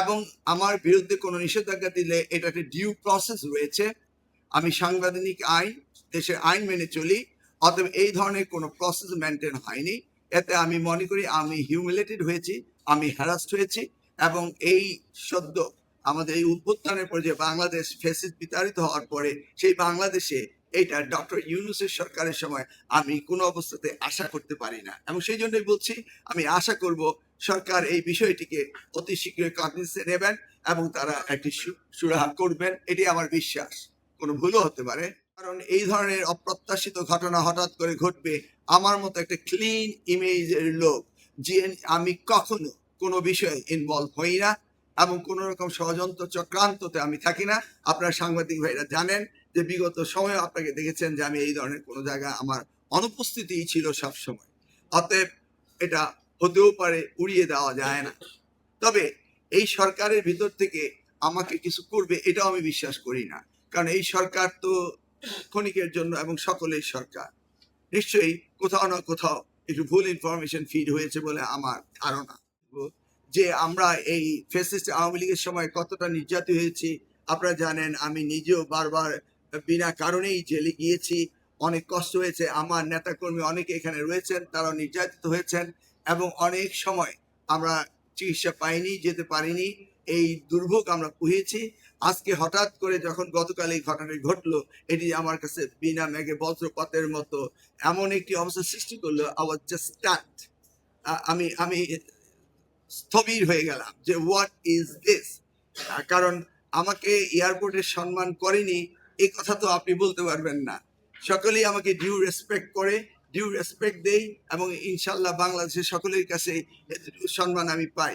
এবং আমার বিরুদ্ধে কোনো নিষেধাজ্ঞা দিলে এটা একটা ডিউ প্রসেস রয়েছে। আমি সাংবিধানিক আইন, দেশের আইন মেনে চলি, অতএব এই ধরনের কোনো প্রসেস মেনটেন হয়নি। এতে আমি মনে করি আমি হিউমিলেটেড হয়েছি, আমি হ্যারাস্ট হয়েছি এবং এই সদ্য আমাদের এই উত্থানের পরে যে বাংলাদেশ ফেসিস বিতাড়িত হওয়ার পরে সেই বাংলাদেশে এইটা ডক্টর ইউনুসের সরকারের সময় আমি কোনো অবস্থাতে আশা করতে পারি না। এবং সেই জন্যই বলছি, আমি আশা করব সরকার এই বিষয়টিকে অতি শীঘ্রই কগনিসে নেবেন এবং তারা একটি সুরাহা করবেন। এটি আমার বিশ্বাস। কোনো ভুলও হতে পারে। কারণ এই ধরনের অপ্রত্যাশিত ঘটনা হঠাৎ করে ঘটবে, আমার মতো একটা ক্লিন ইমেজের লোক, যে আমি কখনো কোনো বিষয়ে ইনভলভ হই না এবং কোনো রকম ষড়যন্ত্র চক্রান্ততে আমি থাকি না। আপনার সাংবাদিক ভাইরা জানেন যে বিগত সময়ে আপনাকে দেখেছেন যে আমি এই ধরনের কোনো জায়গায় আমার অনুপস্থিতিই ছিল সব সময় অতএব এটা হতেও পারে, উড়িয়ে দেওয়া যায় না। তবে এই সরকারের ভিতর থেকে আমাকে কিছু করবে, এটাও আমি বিশ্বাস করি না। কারণ এই সরকার তো ক্ষণিকের জন্য এবং সকলের সরকার। নিশ্চয়ই কোথাও না কোথাও একটু ভুল ইনফরমেশন ফিড হয়েছে বলে আমার ধারণা। যে আমরা এই ফেসিস্ট আওয়ামী লীগের সময় কতটা নির্যাতিত হয়েছি, আপনারা জানেন, আমি নিজেও বারবার বিনা কারণেই জেলে গিয়েছি। অনেক কষ্ট হয়েছে। আমার নেতাকর্মী অনেকে এখানে রয়েছেন, তারাও নির্যাতিত হয়েছেন। এবং অনেক সময় আমরা চিকিৎসা পাইনি, যেতে পারিনি। এই দুর্ভোগ আমরা পুহিয়েছি আজকে হঠাৎ করে যখন গতকাল এই ঘটনাটি ঘটলো, এটি আমার কাছে বিনা মেঘে বজ্রপাতের মতো এমন একটি অবস্থা সৃষ্টি করল। আওয়াজ জাস্ট স্টার্ট আমি আমি স্থবির হয়ে গেলাম যে হোয়াট ইজ দিস কারণ আমাকে এয়ারপোর্টে সম্মান করেনি এই কথা তো আপনি বলতে পারবেন না। সকলেই আমাকে ডিউ রেসপেক্ট করে ডিউ রেসপেক্ট দেই এবং ইনশাল্লাহ বাংলাদেশের সকলের কাছে সম্মান আমি পাই।